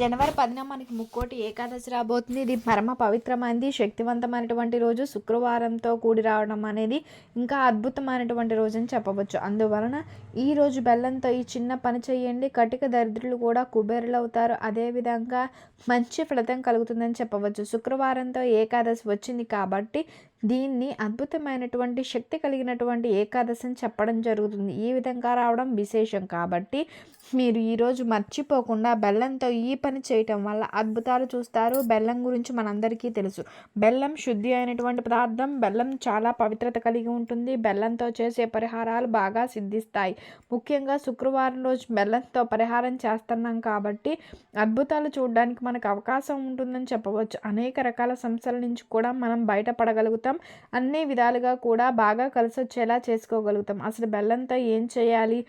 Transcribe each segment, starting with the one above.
జనవరి పదిన మనకి ముక్కోటి ఏకాదశి రాబోతుంది. ఇది పరమ పవిత్రమైనది శక్తివంతమైనటువంటి రోజు. శుక్రవారంతో కూడి రావడం అనేది ఇంకా అద్భుతమైనటువంటి రోజు అని చెప్పవచ్చు. అందువలన ఈ రోజు బెల్లంతో ఈ చిన్న పని చేయండి. కటిక దరిద్రులు కూడా కుబేరులు అవుతారు అదేవిధంగా మంచి ఫలితం కలుగుతుందని చెప్పవచ్చు. శుక్రవారంతో ఏకాదశి వచ్చింది కాబట్టి దీన్ని అద్భుతమైనటువంటి శక్తి కలిగినటువంటి ఏకాదశి అని చెప్పడం జరుగుతుంది. ఈ విధంగా రావడం విశేషం కాబట్టి మీరు ఈరోజు మర్చిపోకుండా బెల్లంతో ఈ పని చేయటం వల్ల అద్భుతాలు చూస్తారు. బెల్లం గురించి మనందరికీ తెలుసు. బెల్లం శుద్ధి అయినటువంటి పదార్థం. బెల్లం చాలా పవిత్రత కలిగి ఉంటుంది. బెల్లంతో చేసే పరిహారాలు బాగా సిద్ధిస్తాయి. ముఖ్యంగా శుక్రవారం రోజు బెల్లంతో పరిహారం చేస్తున్నాం కాబట్టి అద్భుతాలు చూడడానికి మనకు అవకాశం ఉంటుందని చెప్పవచ్చు. అనేక రకాల సమస్యల నుంచి కూడా మనం బయటపడగలుగుతాం. అన్ని విధాలుగా కూడా బాగా కలిసి వచ్చేలా చేసుకోగలుగుతాం. అసలు బెల్లంతో ఏం చేయాలి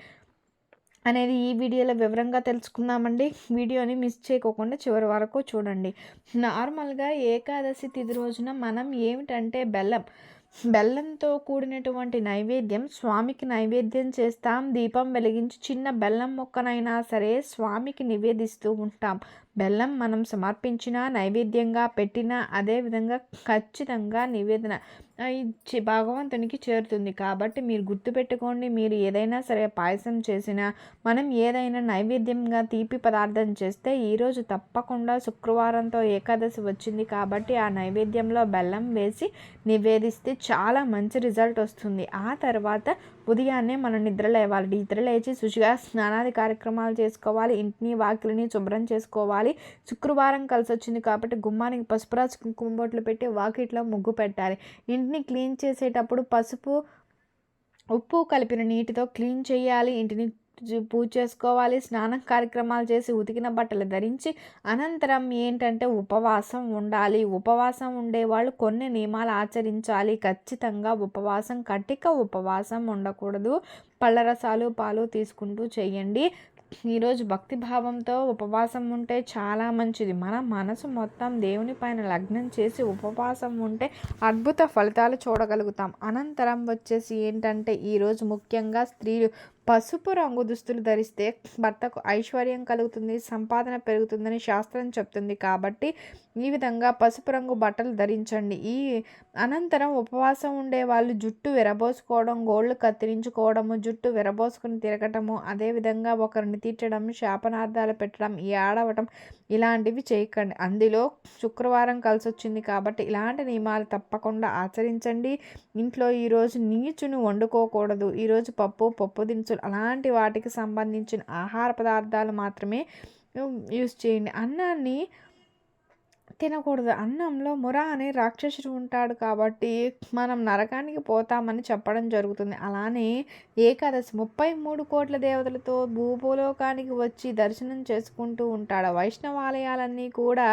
అనేది ఈ వీడియోలో వివరంగా తెలుసుకుందామండి. వీడియోని మిస్ చేయకోకుండా చివరి వరకు చూడండి. నార్మల్గా ఏకాదశి తిది రోజున మనం ఏమిటంటే బెల్లం బెల్లంతో కూడినటువంటి నైవేద్యం స్వామికి నైవేద్యం చేస్తాం. దీపం వెలిగించి చిన్న బెల్లం మొక్కనైనా సరే స్వామికి నివేదిస్తూ ఉంటాం. బెల్లం మనం సమర్పించినా నైవేద్యంగా పెట్టిన అదేవిధంగా ఖచ్చితంగా నివేదన. చి భగవంతునికి చేరుతుంది. కాబట్టి మీరు గుర్తుపెట్టుకోండి మీరు ఏదైనా సరే పాయసం చేసినా మనం ఏదైనా నైవేద్యంగా తీపి పదార్థం చేస్తే ఈరోజు తప్పకుండా శుక్రవారంతో ఏకాదశి వచ్చింది కాబట్టి ఆ నైవేద్యంలో బెల్లం వేసి నివేదిస్తే చాలా మంచి రిజల్ట్ వస్తుంది. ఆ తర్వాత ఉదయాన్నే మనం నిద్ర లేవాలి. నిద్ర లేచి శుచిగా స్నానాది కార్యక్రమాలు చేసుకోవాలి. ఇంటిని వాకిలిని శుభ్రం చేసుకోవాలి. శుక్రవారం కలిసి వచ్చింది కాబట్టి గుమ్మానికి పసుపురాజు కుంకుమ బొట్లు పెట్టి వాకిట్లో ముగ్గు పెట్టాలి. ఇంటిని క్లీన్ చేసేటప్పుడు పసుపు ఉప్పు కలిపిన నీటితో క్లీన్ చేయాలి. ఇంటిని పూజ చేసుకోవాలి స్నానం కార్యక్రమాలు చేసి ఉతికిన బట్టలు ధరించి అనంతరం ఏంటంటే ఉపవాసం ఉండాలి. ఉపవాసం ఉండేవాళ్ళు కొన్ని నియమాలు ఆచరించాలి. ఖచ్చితంగా ఉపవాసం కటిక ఉపవాసం ఉండకూడదు. పళ్ళ రసాలు పాలు తీసుకుంటూ చేయండి. ఈరోజు భక్తి భావంతో ఉపవాసం ఉంటే చాలా మంచిది. మన మనసు మొత్తం దేవుని పైన లగ్నం చేసి ఉపవాసం ఉంటే అద్భుత ఫలితాలు చూడగలుగుతాం. అనంతరం వచ్చేసి ఏంటంటే ఈరోజు ముఖ్యంగా స్త్రీలు పసుపు రంగు దుస్తులు ధరిస్తే భర్తకు ఐశ్వర్యం కలుగుతుంది సంపాదన పెరుగుతుందని శాస్త్రం చెప్తుంది. కాబట్టి ఈ విధంగా పసుపు రంగు బట్టలు ధరించండి. ఈ అనంతరం ఉపవాసం ఉండే వాళ్ళు జుట్టు విరబోసుకోవడం గోళ్ళు కత్తిరించుకోవడము జుట్టు విరబోసుకుని తిరగటము అదేవిధంగా ఒకరిని తీర్చడం శాపనార్థాలు పెట్టడం ఈ ఆడవటం ఇలాంటివి చేయకండి. అందులో శుక్రవారం కలిసి వచ్చింది కాబట్టి ఇలాంటి నియమాలు తప్పకుండా ఆచరించండి. ఇంట్లో ఈరోజు నీచును వండుకోకూడదు. ఈరోజు పప్పు పప్పు దినుసులు అలాంటి వాటికి సంబంధించిన ఆహార పదార్థాలు మాత్రమే యూస్ చేయండి. అన్నాన్ని తినకూడదు. అన్నంలో మురా అనే రాక్షసుడు ఉంటాడు కాబట్టి మనం నరకానికి పోతామని చెప్పడం జరుగుతుంది. అలానే ఏకాదశి ముప్పై మూడు కోట్ల దేవతలతో భూభూలోకానికి వచ్చి దర్శనం చేసుకుంటూ ఉంటాడు. వైష్ణవాలయాలన్నీ కూడా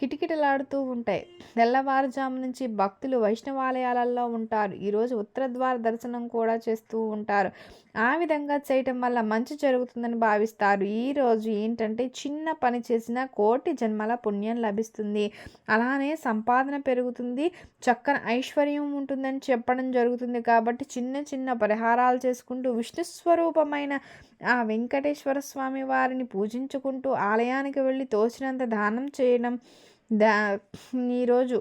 కిటకిటలాడుతూ ఉంటాయి. తెల్లవారుజాము నుంచి భక్తులు వైష్ణవాలయాలలో ఉంటారు. ఈరోజు ఉత్తర ద్వార దర్శనం కూడా చేస్తూ ఉంటారు. ఆ విధంగా చేయటం వల్ల మంచి జరుగుతుందని భావిస్తారు. ఈరోజు ఏంటంటే చిన్న పని చేసిన కోటి జన్మల పుణ్యం లభిస్తుంది. అలానే సంపాదన పెరుగుతుంది. చక్కని ఐశ్వర్యం ఉంటుందని చెప్పడం జరుగుతుంది కాబట్టి చిన్న చిన్న పరిహారాలు చేసుకుంటూ విష్ణు స్వరూపమైన ఆ వెంకటేశ్వర స్వామి వారిని పూజించుకుంటూ ఆలయానికి వెళ్ళి తోచినంత దానం చేయడం దా ఈరోజు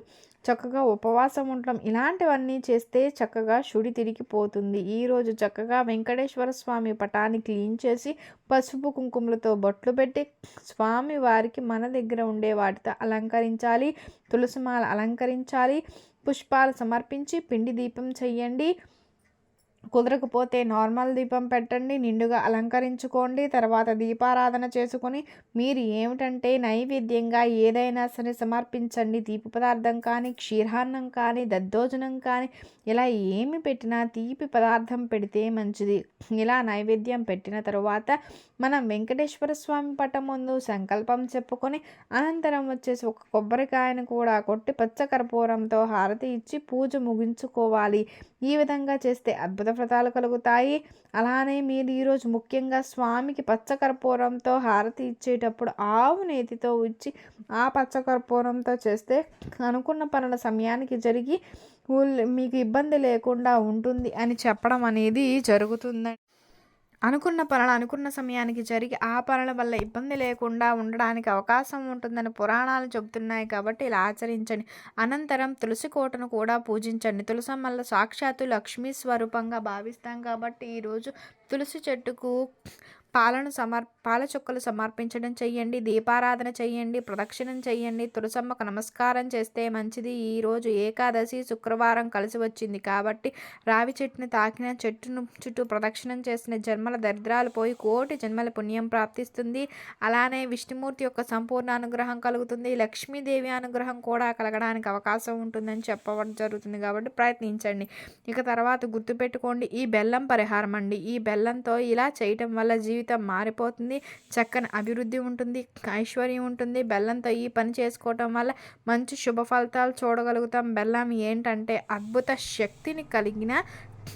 చక్కగా ఉపవాసం ఉండటం ఇలాంటివన్నీ చేస్తే చక్కగా షుడి తిరిగిపోతుంది ఈరోజు చక్కగా వెంకటేశ్వర స్వామి పటాన్ని క్లీన్ చేసి పసుపు కుంకుమలతో బొట్లు పెట్టి స్వామి వారికి మన దగ్గర ఉండే వాటితో అలంకరించాలి తులసిమాల అలంకరించాలి పుష్పాలు సమర్పించి పిండి దీపం చెయ్యండి. కుదరకపోతే నార్మల్ దీపం పెట్టండి నిండుగా అలంకరించుకోండి తర్వాత దీపారాధన చేసుకొని మీరు ఏమిటంటే నైవేద్యంగా ఏదైనా సరే సమర్పించండి. తీపి పదార్థం కానీ క్షీరాన్నం కానీ దద్దోజనం కానీ ఇలా ఏమి పెట్టినా తీపి పదార్థం పెడితే మంచిది. ఇలా నైవేద్యం పెట్టిన తరువాత మనం వెంకటేశ్వర స్వామి పట్టం ముందు సంకల్పం చెప్పుకొని అనంతరం వచ్చేసి ఒక కొబ్బరికాయను కూడా కొట్టి పచ్చకర్పూరంతో హారతి ఇచ్చి పూజ ముగించుకోవాలి. ఈ విధంగా చేస్తే అద్భుత ఫలితాలు కలుగుతాయి. అలానే మీరు ఈరోజు ముఖ్యంగా స్వామికి పచ్చకర్పూరంతో హారతి ఇచ్చేటప్పుడు ఆవు నేతితో ఉచ్చి ఆ పచ్చకర్పూరంతో చేస్తే అనుకున్న పనుల సమయానికి జరిగి మీకు ఇబ్బంది లేకుండా ఉంటుంది అని చెప్పడం అనేది జరుగుతుందండి. అనుకున్న పనులు అనుకున్న సమయానికి జరిగి ఆ పనుల వల్ల ఇబ్బంది లేకుండా ఉండడానికి అవకాశం ఉంటుందని పురాణాలు చెబుతున్నాయి కాబట్టి ఇలా ఆచరించండి. అనంతరం తులసి కోటను కూడా పూజించండి. తులసమ్మల్ల సాక్షాత్తు లక్ష్మీ స్వరూపంగా భావిస్తాం కాబట్టి ఈరోజు తులసి చెట్టుకు పాలను సమర్ పాల చుక్కలు సమర్పించడం చెయ్యండి దీపారాధన చెయ్యండి ప్రదక్షిణం చెయ్యండి. తులసమ్మకు నమస్కారం చేస్తే మంచిది. ఈరోజు ఏకాదశి శుక్రవారం కలిసి వచ్చింది కాబట్టి రావి చెట్టును తాకిన చెట్టును చుట్టూ ప్రదక్షిణం చేసిన జన్మల దరిద్రాలు పోయి కోటి జన్మల పుణ్యం ప్రాప్తిస్తుంది. అలానే విష్ణుమూర్తి యొక్క సంపూర్ణ అనుగ్రహం కలుగుతుంది. లక్ష్మీదేవి అనుగ్రహం కూడా కలగడానికి అవకాశం ఉంటుందని చెప్పడం జరుగుతుంది కాబట్టి ప్రయత్నించండి. ఇక తర్వాత గుర్తుపెట్టుకోండి ఈ బెల్లం పరిహారం అండి. ఈ బెల్లంతో ఇలా చేయటం వల్ల జీవి జీవితం మారిపోతుంది చక్కని అభివృద్ధి ఉంటుంది ఐశ్వర్యం ఉంటుంది. బెల్లంతో ఈ పని చేసుకోవటం వల్ల మంచి శుభ ఫలితాలు చూడగలుగుతాం. బెల్లం ఏంటంటే అద్భుత శక్తిని కలిగిన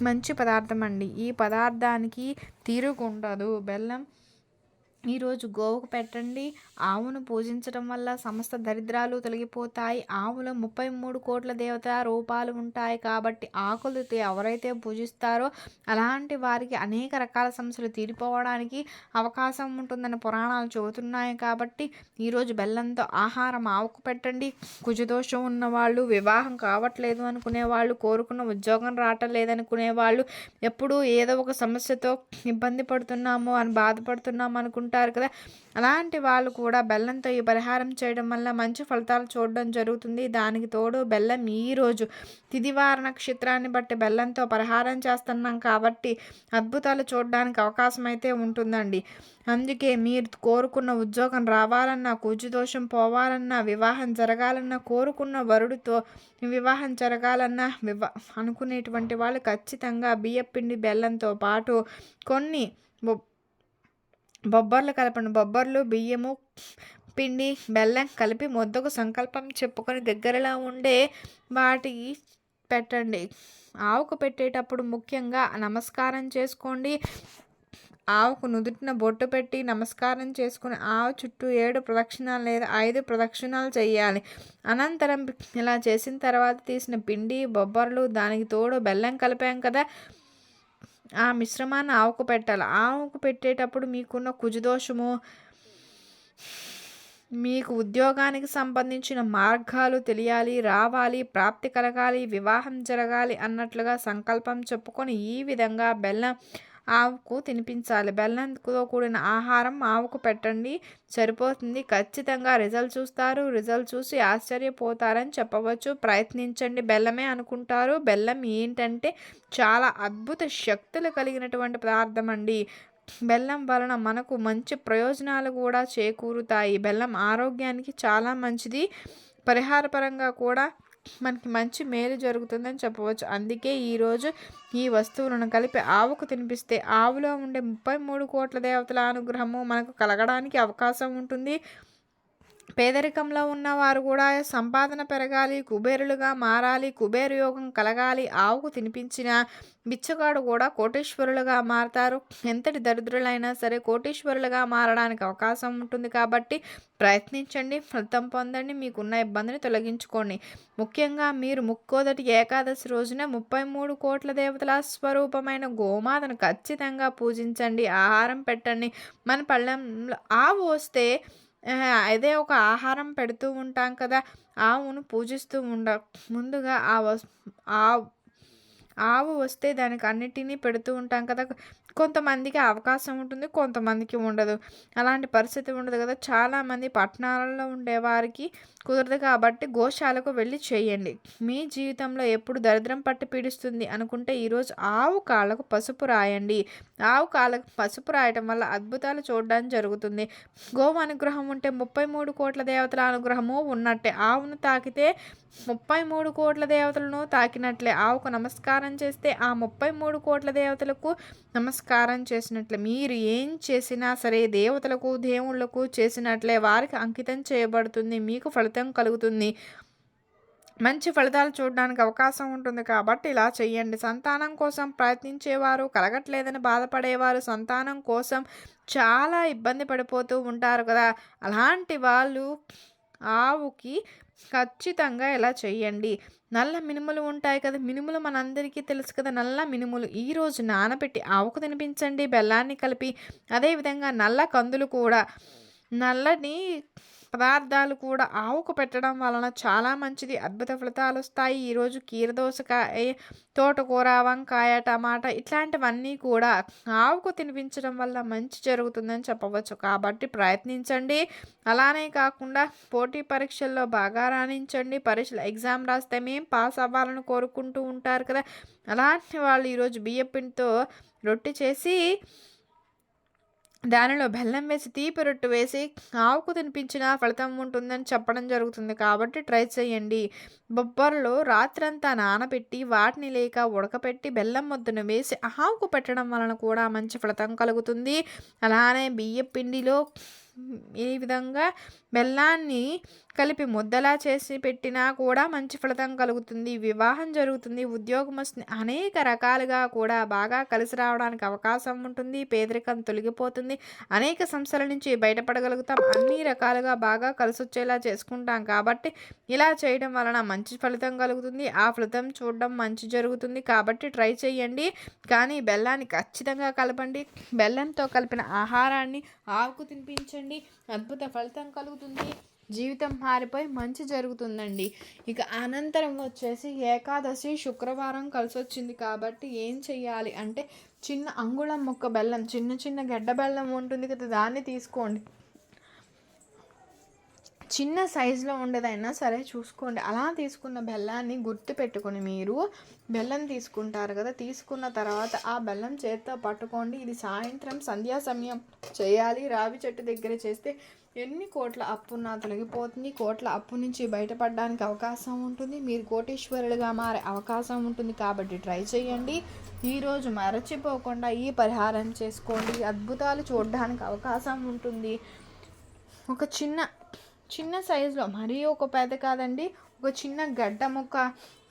మంచి పదార్థం అండి. ఈ పదార్థానికి తీరుగుండదు. బెల్లం ఈరోజు గోవుకు పెట్టండి. ఆవును పూజించడం వల్ల సమస్త దరిద్రాలు తొలగిపోతాయి. ఆవులో ముప్పై మూడు కోట్ల దేవత రూపాలు ఉంటాయి. కాబట్టి ఆకులు ఎవరైతే పూజిస్తారో అలాంటి వారికి అనేక రకాల సమస్యలు తీరిపోవడానికి అవకాశం ఉంటుందని పురాణాలు చెబుతున్నాయి. కాబట్టి ఈరోజు బెల్లంతో ఆహారం ఆవుకు పెట్టండి. కుజదోషం ఉన్నవాళ్ళు వివాహం కావట్లేదు అనుకునే వాళ్ళు కోరుకున్న ఉద్యోగం రావటం లేదనుకునే వాళ్ళు ఎప్పుడూ ఏదో ఒక సమస్యతో ఇబ్బంది పడుతున్నాము అని బాధపడుతున్నాము అనుకుంటారు కదా. అలాంటి వాళ్ళు కూడా బెల్లంతో ఈ పరిహారం చేయడం వల్ల మంచి ఫలితాలు చూడడం జరుగుతుంది. దానికి తోడు బెల్లం ఈరోజు తిదివార నక్షత్రాన్ని బట్టి బెల్లంతో పరిహారం చేస్తున్నాం కాబట్టి అద్భుతాలు చూడడానికి అవకాశం అయితే ఉంటుందండి. అందుకే మీరు కోరుకున్న ఉద్యోగం రావాలన్నా దోషం పోవాలన్నా వివాహం జరగాలన్నా కోరుకున్న వరుడితో వివాహం జరగాలన్నా వివా అనుకునేటువంటి వాళ్ళు ఖచ్చితంగా బియ్యపిండి బెల్లంతో పాటు కొన్ని బొబ్బర్లు కలపండి. బొబ్బర్లు బియ్యము పిండి బెల్లం కలిపి ముద్దకు సంకల్పం చెప్పుకొని దగ్గరలో ఉండే వాటికి పెట్టండి. ఆవుకు పెట్టేటప్పుడు ముఖ్యంగా నమస్కారం చేసుకోండి. ఆవుకు నుదుటిన బొట్టు పెట్టి నమస్కారం చేసుకుని ఆవు చుట్టూ ఏడు ప్రదక్షిణాలు లేదా ఐదు ప్రదక్షిణాలు చేయాలి. అనంతరం ఇలా చేసిన తర్వాత తీసిన పిండి బొబ్బర్లు దానికి తోడు బెల్లం కలిపాం కదా ఆ మిశ్రమాన్ని ఆవుకు పెట్టాలి. ఆవుకు పెట్టేటప్పుడు మీకున్న కుజదోషము మీకు ఉద్యోగానికి సంబంధించిన మార్గాలు తెలియాలి రావాలి ప్రాప్తి కలగాలి వివాహం జరగాలి అన్నట్లుగా సంకల్పం చెప్పుకొని ఈ విధంగా బెల్లం ఆవుకు తినిపించాలి. బెల్లంతో కూడిన ఆహారం ఆవుకు పెట్టండి. సరిపోతుంది. ఖచ్చితంగా రిజల్ట్ చూస్తారు. రిజల్ట్ చూసి ఆశ్చర్యపోతారని చెప్పవచ్చు. ప్రయత్నించండి. బెల్లమే అనుకుంటారు. బెల్లం ఏంటంటే చాలా అద్భుత శక్తులు కలిగినటువంటి పదార్థం అండి. బెల్లం వలన మనకు మంచి ప్రయోజనాలు కూడా చేకూరుతాయి. బెల్లం ఆరోగ్యానికి చాలా మంచిది. పరిహారపరంగా కూడా మనకి మంచి మేలు జరుగుతుందని చెప్పవచ్చు. అందుకే ఈరోజు ఈ వస్తువులను కలిపి ఆవుకు తినిపిస్తే ఆవులో ఉండే ముప్పై మూడు కోట్ల దేవతల అనుగ్రహము మనకు కలగడానికి అవకాశం ఉంటుంది. పేదరికంలో ఉన్నవారు కూడా సంపాదన పెరగాలి కుబేరులుగా మారాలి కుబేర యోగం కలగాలి ఆవుకు తినిపించిన బిచ్చగాడు కూడా కోటేశ్వరులుగా మారతారు. ఎంతటి దరిద్రులైనా సరే కోటేశ్వరులుగా మారడానికి అవకాశం ఉంటుంది కాబట్టి ప్రయత్నించండి ఫలితం పొందండి మీకున్న ఇబ్బందిని తొలగించుకోండి. ముఖ్యంగా మీరు ముక్కోదటి ఏకాదశి రోజున ముప్పై మూడు కోట్ల దేవతల స్వరూపమైన గోమాతను ఖచ్చితంగా పూజించండి ఆహారం పెట్టండి. మన పళ్ళెంలో ఆవు వస్తే అదే ఒక ఆహారం పెడుతూ ఉంటాం కదా. ఆవును పూజిస్తూ ఉండ ముందుగా ఆ వస్ ఆవు వస్తే దానికి అన్నిటినీ పెడుతూ ఉంటాం కదా. కొంతమందికి అవకాశం ఉంటుంది కొంతమందికి ఉండదు. అలాంటి పరిస్థితి ఉండదు కదా. చాలామంది పట్టణాలలో ఉండేవారికి కుదరదు కాబట్టి గోశాలకు వెళ్ళి చేయండి. మీ జీవితంలో ఎప్పుడు దరిద్రం పట్టి పీడిస్తుంది అనుకుంటే ఈరోజు ఆవు కాళ్ళకు పసుపు రాయండి. ఆవు కాళ్ళకు పసుపు రాయటం వల్ల అద్భుతాలు చూడడానికి జరుగుతుంది. గోవు అనుగ్రహం ఉంటే ముప్పై మూడు కోట్ల దేవతల అనుగ్రహము ఉన్నట్టే. ఆవును తాకితే ముప్పై మూడు కోట్ల దేవతలను తాకినట్లే. ఆవుకు నమస్కారం చేస్తే ఆ ముప్పై మూడు కోట్ల దేవతలకు నమస్కారం చేసినట్లే మీరు ఏం చేసినా సరే దేవతలకు దేవుళ్ళకు చేసినట్లే వారికి అంకితం చేయబడుతుంది మీకు ఫలితం కలుగుతుంది. మంచి ఫలితాలు చూడడానికి అవకాశం ఉంటుంది కాబట్టి ఇలా చేయండి సంతానం కోసం ప్రయత్నించేవారు కలగట్లేదని బాధపడేవారు సంతానం కోసం చాలా ఇబ్బంది పడిపోతూ ఉంటారు కదా. అలాంటి వాళ్ళు ఆవుకి ఖచ్చితంగా ఇలా చేయండి? నల్ల మినుములు ఉంటాయి కదా మినుములు మనందరికీ తెలుసు కదా నల్ల మినుములు ఈరోజు నానబెట్టి ఆవుకు తినిపించండి బెల్లాన్ని కలిపి. అదేవిధంగా నల్ల కందులు కూడా. నల్లని పదార్థాలు కూడా ఆవుకు పెట్టడం వలన చాలా మంచిది. అద్భుత ఫలితాలు వస్తాయి. ఈరోజు కీరదోసకాయ తోటకూర వంకాయ టమాటా ఇట్లాంటివన్నీ కూడా ఆవుకు తినిపించడం వల్ల మంచి జరుగుతుందని చెప్పవచ్చు. కాబట్టి ప్రయత్నించండి. అలానే కాకుండా పోటీ పరీక్షల్లో బాగా రాణించండి. పరీక్షలు ఎగ్జామ్ రాస్తే మేము పాస్ అవ్వాలని కోరుకుంటూ ఉంటారు కదా. అలాంటి వాళ్ళు ఈరోజు బియ్యపిండితో రొట్టె చేసి దానిలో బెల్లం వేసి తీపి రొట్టె వేసి ఆవుకు తినిపించిన ఫలితం ఉంటుందని చెప్పడం జరుగుతుంది. కాబట్టి ట్రై చేయండి. బొబ్బర్లు రాత్రంతా నానబెట్టి వాటిని లేక ఉడకపెట్టి బెల్లం ముద్దను వేసి ఆవుకు పెట్టడం వలన కూడా మంచి ఫలితం కలుగుతుంది. అలానే బియ్య పిండిలో ఈ విధంగా బెల్లాన్ని కలిపి ముద్దలా చేసి పెట్టినా కూడా మంచి ఫలితం కలుగుతుంది. వివాహం జరుగుతుంది. ఉద్యోగం వస్తుంది అనేక రకాలుగా కూడా బాగా కలిసి రావడానికి అవకాశం ఉంటుంది. పేదరికం తొలగిపోతుంది. అనేక సమస్యల నుంచి బయటపడగలుగుతాం. అన్ని రకాలుగా బాగా కలిసి వచ్చేలా చేసుకుంటాం. కాబట్టి ఇలా చేయడం వలన మంచి ఫలితం కలుగుతుంది. ఆ ఫలితం చూడడం మంచి జరుగుతుంది. కాబట్టి ట్రై చేయండి కానీ బెల్లాన్ని ఖచ్చితంగా కలపండి. బెల్లంతో కలిపిన ఆహారాన్ని ఆవుకు తినిపించండి. అద్భుత ఫలితం కలుగుతుంది. జీవితం మారిపోయి మంచి జరుగుతుందండి. ఇక అనంతరం వచ్చేసి ఏకాదశి శుక్రవారం కలిసి వచ్చింది కాబట్టి ఏం చెయ్యాలి? అంటే చిన్న అంగుళం ముక్క బెల్లం చిన్న చిన్న గడ్డ బెల్లం ఉంటుంది కదా దాన్ని తీసుకోండి. చిన్న సైజులో ఉండేదైనా సరే చూసుకోండి. అలా తీసుకున్న బెల్లాన్ని గుర్తు పెట్టుకొని మీరు బెల్లం తీసుకుంటారు కదా తీసుకున్న తర్వాత ఆ బెల్లం చేత్తో పట్టుకోండి. ఇది సాయంత్రం సంధ్యా సమయం. చేయాలి. రావి చెట్టు దగ్గర చేస్తే ఎన్ని కోట్ల అప్పున్నా తొలగిపోతుంది? కోట్ల అప్పు నుంచి బయటపడడానికి అవకాశం ఉంటుంది. మీరు కోటీశ్వరులుగా మారే అవకాశం ఉంటుంది కాబట్టి ట్రై చేయండి. ఈరోజు మరచిపోకుండా ఈ పరిహారం చేసుకోండి. అద్భుతాలు చూడడానికి అవకాశం ఉంటుంది. ఒక చిన్న చిన్న సైజులో మరీ ఒక పెద్ద కాదండి. ఒక చిన్న గడ్డ మొక్క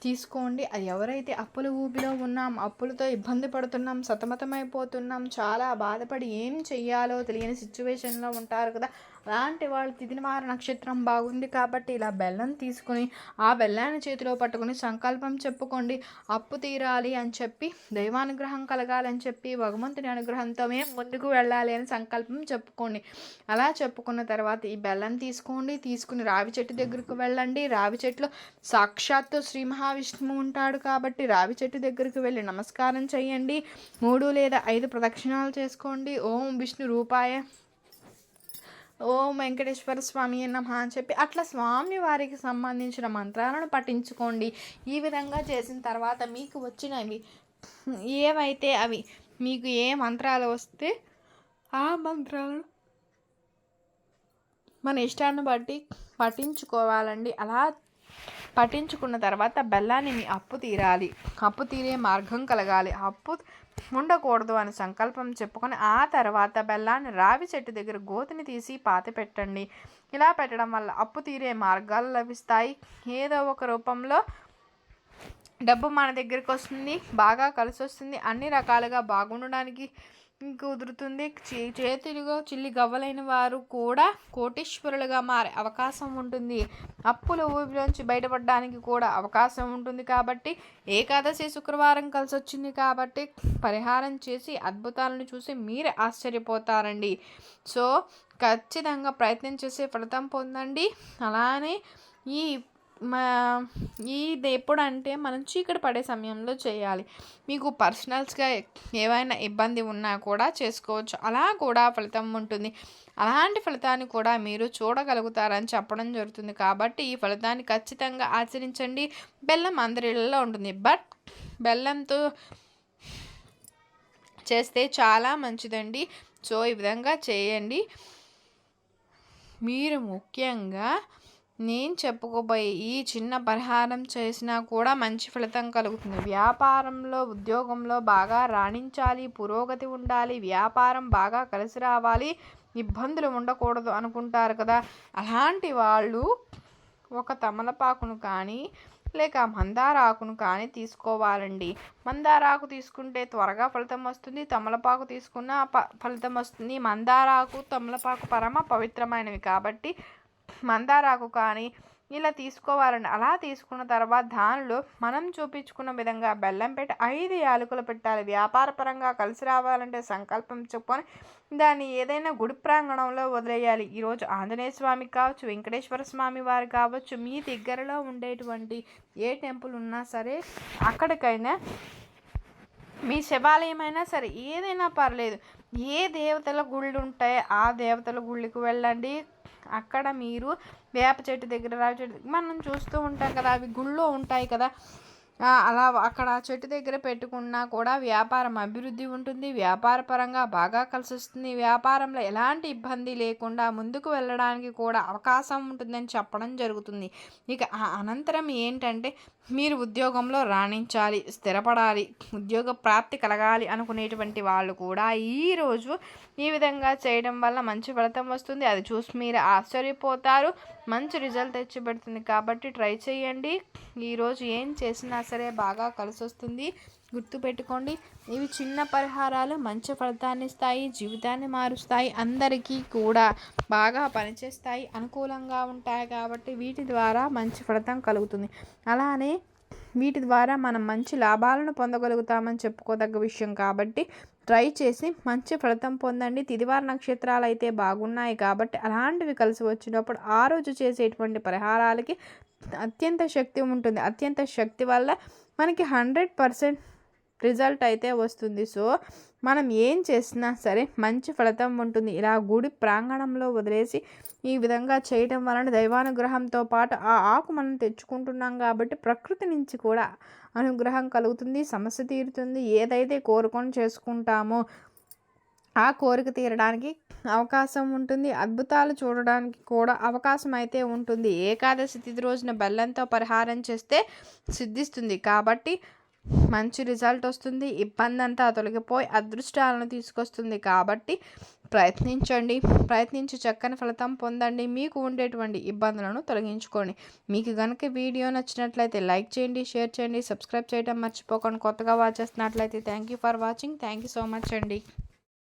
తీసుకోండి. అది ఎవరైతే అప్పుల ఊపిలో ఉన్నాం అప్పులతో ఇబ్బంది పడుతున్నాం సతమతమైపోతున్నాం చాలా బాధపడి ఏం చెయ్యాలో తెలియని సిచ్యువేషన్లో ఉంటారు కదా. అలాంటి వాళ్ళు తిదినవార నక్షత్రం బాగుంది కాబట్టి ఇలా బెల్లం తీసుకుని ఆ బెల్లాన్ని చేతిలో పట్టుకుని సంకల్పం చెప్పుకోండి. అప్పు తీరాలి అని చెప్పి దైవానుగ్రహం కలగాలని చెప్పి భగవంతుని అనుగ్రహంతో మేము ముందుకు వెళ్ళాలి అని సంకల్పం చెప్పుకోండి. అలా చెప్పుకున్న తర్వాత ఈ బెల్లం తీసుకోండి. తీసుకుని రావి చెట్టు దగ్గరకు వెళ్ళండి. రావి చెట్లు సాక్షాత్తు శ్రీ మహావిష్ణువు ఉంటాడు కాబట్టి రావి చెట్టు దగ్గరకు వెళ్ళి నమస్కారం చేయండి. మూడు లేదా ఐదు ప్రదక్షిణాలు చేసుకోండి. ఓం విష్ణు రూపాయ. ఓం వెంకటేశ్వర స్వామి నమ అని చెప్పి అట్లా స్వామి వారికి సంబంధించిన మంత్రాలను పఠించుకోండి. ఈ విధంగా చేసిన తర్వాత మీకు వచ్చినవి ఏవైతే అవి మీకు ఏ మంత్రాలు వస్తే ఆ మంత్రాలను మన ఇష్టాన్ని బట్టి పఠించుకోవాలండి. అలా పఠించుకున్న తర్వాత బెల్లాన్ని మీ అప్పు తీరాలి. అప్పు తీరే మార్గం కలగాలి. అప్పు ఉండకూడదు అని సంకల్పం చెప్పుకొని ఆ తర్వాత బెల్లాన్ని రావి చెట్టు దగ్గర గోతిని తీసి పాతి పెట్టండి. ఇలా పెట్టడం వల్ల అప్పు తీరే మార్గాలు లభిస్తాయి. ఏదో ఒక రూపంలో డబ్బు మన దగ్గరికి వస్తుంది బాగా కలిసి వస్తుంది అన్ని రకాలుగా బాగుండడానికి కుదురుతుంది. చేతులుగా చిల్లి గవ్వలైన వారు కూడా కోటీశ్వరులుగా మారే అవకాశం ఉంటుంది. అప్పుల ఊపిలోంచి బయటపడడానికి కూడా అవకాశం ఉంటుంది కాబట్టి ఏకాదశి శుక్రవారం కలిసి వచ్చింది కాబట్టి పరిహారం చేసి అద్భుతాలను చూసి మీరే ఆశ్చర్యపోతారండి. సో ఖచ్చితంగా ప్రయత్నం చేసే ఫలితం పొందండి. అలానే ఈ మా ఇది ఎప్పుడంటే మనం చీకటి పడే సమయంలో చేయాలి. మీకు పర్సనల్స్గా ఏవైనా ఇబ్బంది ఉన్నా కూడా చేసుకోవచ్చు. అలా కూడా ఫలితం ఉంటుంది. అలాంటి ఫలితాన్ని కూడా మీరు చూడగలుగుతారని చెప్పడం జరుగుతుంది. కాబట్టి ఈ ఫలితాన్ని ఖచ్చితంగా ఆచరించండి. బెల్లం అందరిలో ఉంటుంది. బట్ బెల్లంతో చేస్తే చాలా మంచిదండి. సో ఈ విధంగా చేయండి. మీరు ముఖ్యంగా నేను చెప్పుకోబోయే ఈ చిన్న పరిహారం చేసినా కూడా మంచి ఫలితం కలుగుతుంది. వ్యాపారంలో ఉద్యోగంలో బాగా రాణించాలి పురోగతి ఉండాలి వ్యాపారం బాగా కలిసి రావాలి ఇబ్బందులు ఉండకూడదు అనుకుంటారు కదా. అలాంటి వాళ్ళు ఒక తమలపాకును కానీ లేక మందారాకును కానీ తీసుకోవాలండి. మందారాకు తీసుకుంటే త్వరగా ఫలితం వస్తుంది తమలపాకు తీసుకున్న ఫలితం వస్తుంది. మందారాకు తమలపాకు పరమ పవిత్రమైనవి కాబట్టి మందారాకు కానీ ఇలా తీసుకోవాలని అలా తీసుకున్న తర్వాత దానిలో మనం చూపించుకున్న విధంగా బెల్లం పెట్టి ఐదు యాలకులు పెట్టాలి. వ్యాపారపరంగా కలిసి రావాలంటే సంకల్పం చెప్పుకొని దాన్ని ఏదైనా గుడి ప్రాంగణంలో వదిలేయాలి. ఈరోజు ఆంజనేయ స్వామి కావచ్చు వెంకటేశ్వర స్వామి వారు కావచ్చు మీ దగ్గరలో ఉండేటువంటి ఏ టెంపుల్ ఉన్నా సరే అక్కడికైనా మీ శివాలయమైనా సరే ఏదైనా పర్లేదు. ఏ దేవతల గుళ్ళు ఉంటాయో ఆ దేవతల గుళ్ళకి వెళ్ళండి. అక్కడ మీరు వేప చెట్టు దగ్గర రావి చెట్టు మనం చూస్తూ ఉంటాం కదా అవి గుళ్ళో ఉంటాయి కదా. అలా అక్కడ చెట్టు దగ్గర పెట్టుకున్నా కూడా వ్యాపారం అభివృద్ధి ఉంటుంది. వ్యాపార పరంగా బాగా కలిసి వస్తుంది వ్యాపారంలో ఎలాంటి ఇబ్బంది లేకుండా ముందుకు వెళ్ళడానికి కూడా అవకాశం ఉంటుందని చెప్పడం జరుగుతుంది. ఇక అనంతరం ఏంటంటే మీరు ఉద్యోగంలో రాణించాలి స్థిరపడాలి ఉద్యోగ ప్రాప్తి కలగాలి అనుకునేటువంటి వాళ్ళు కూడా ఈరోజు ఈ విధంగా చేయడం వల్ల మంచి ఫలితం వస్తుంది. అది చూసి మీరు ఆశ్చర్యపోతారు. మంచి రిజల్ట్ తెచ్చి పెడుతుంది కాబట్టి ట్రై చేయండి. ఈరోజు ఏం చేసినా సరే బాగా కలిసి వస్తుంది గుర్తుపెట్టుకోండి ఇవి చిన్న పరిహారాలు మంచి ఫలితాన్ని ఇస్తాయి జీవితాన్ని మారుస్తాయి అందరికీ కూడా బాగా పనిచేస్తాయి అనుకూలంగా ఉంటాయి కాబట్టి వీటి ద్వారా మంచి ఫలితం కలుగుతుంది. అలానే వీటి ద్వారా మనం మంచి లాభాలను పొందగలుగుతామని చెప్పుకోదగ్గ విషయం కాబట్టి ట్రై చేసి మంచి ఫలితం పొందండి. తిదివార నక్షత్రాలు అయితే బాగున్నాయి కాబట్టి అలాంటివి కలిసి వచ్చినప్పుడు ఆ రోజు చేసేటువంటి పరిహారాలకి అత్యంత శక్తి ఉంటుంది. అత్యంత శక్తి వల్ల మనకి హండ్రెడ్ పర్సెంట్ రిజల్ట్ అయితే వస్తుంది. సో మనం ఏం చేసినా సరే మంచి ఫలితం ఉంటుంది. ఇలా గుడి ప్రాంగణంలో వదిలేసి ఈ విధంగా చేయటం వలన దైవానుగ్రహంతో పాటు ఆ ఆకు మనం తెచ్చుకుంటున్నాం కాబట్టి ప్రకృతి నుంచి కూడా అనుగ్రహం కలుగుతుంది సమస్య తీరుతుంది. ఏదైతే కోరుకొని చేసుకుంటామో ఆ కోరిక తీరడానికి అవకాశం ఉంటుంది. అద్భుతాలు చూడడానికి కూడా అవకాశం అయితే ఉంటుంది. ఏకాదశి తిథి రోజున బెల్లంతో పరిహారం చేస్తే సిద్ధిస్తుంది. కాబట్టి మంచి రిజల్ట్ వస్తుంది. ఇబ్బంది అంతా తొలగిపోయి అదృష్టాలను తీసుకొస్తుంది. కాబట్టి ప్రయత్నించండి. ప్రయత్నించి చక్కని ఫలితం పొందండి. మీకు ఉండేటువంటి ఇబ్బందులను తొలగించుకోండి. మీకు కనుక వీడియో నచ్చినట్లయితే లైక్ చేయండి షేర్ చేయండి సబ్స్క్రైబ్ చేయడం మర్చిపోకండి. కొత్తగా వాచ్ చేస్తున్నట్లయితే thank you for watching thank you so much అండి.